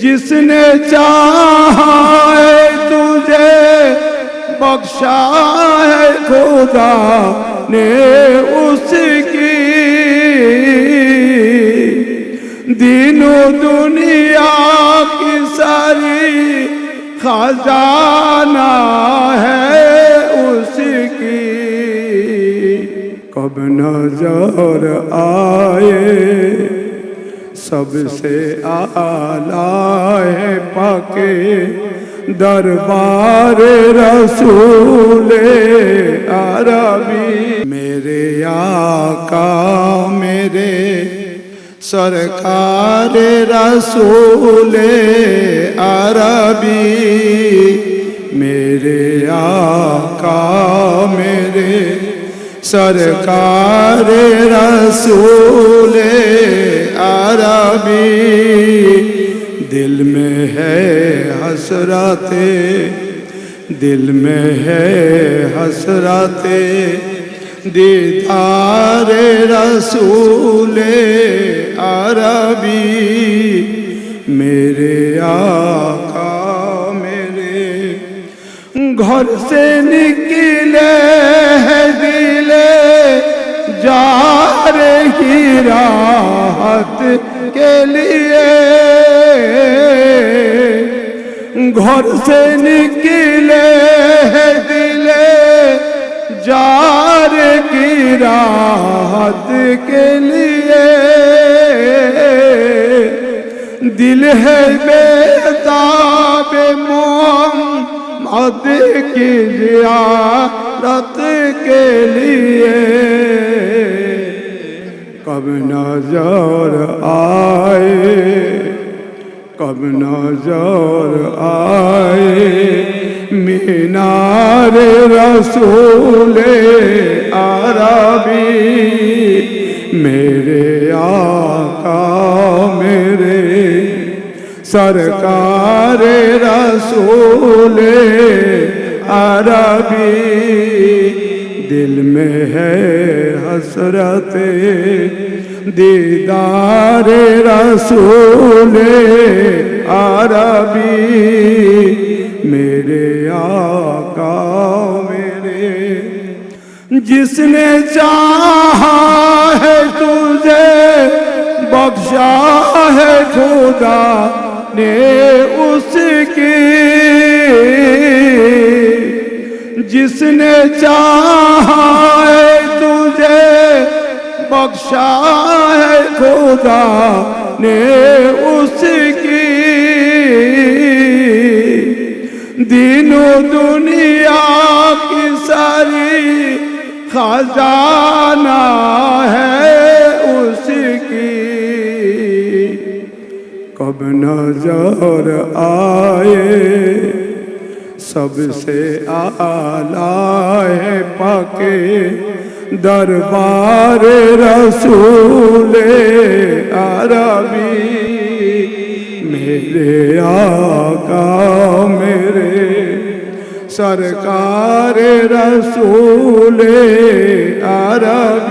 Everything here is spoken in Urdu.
جس نے چاہا ہے تجھے بخشا ہے خدا نے اس کی۔ دین و دنیا کی ساری خزانہ ہے اس کی۔ کب نظر آئے سب سے آلہ ہے پاکے دربار رسول عربی۔ میرے آقا، میرے سرکار رسول عربی۔ میرے آقا، میرے سرکار رسول عربی دل میں ہے حسرت دل میں ہے حسرت دیدار رسول عربی، میرے آقا، میرے گھر سے نکلے ہے دلے جا رہی راحت کے لیے گھر سے نکلے ہے دلے جار کی راحت کے لیے دل ہے بے تاب محمد کی زیارت کے لیے کب نظر آئے؟ کب نظر آئے؟ مینار رسول عربی، میرے آقا، میرے سرکار رسول عربی۔ دل میں ہے حسرت، دیدار رسول عربی، میرے آقا، میرے، جس نے چاہا ہے تجھے، بخشا ہے خدا نے اس کی۔ جس نے چاہا ہے تجھے بخشا ہے خدا نے اس کی۔ دین و دنیا کی ساری خزانہ ہے اس کی۔ کب نظر آئے سب سے آلہ ہے پاکے دربار رسول عربی۔ میرے آقا میرے سرکار رسول عربی۔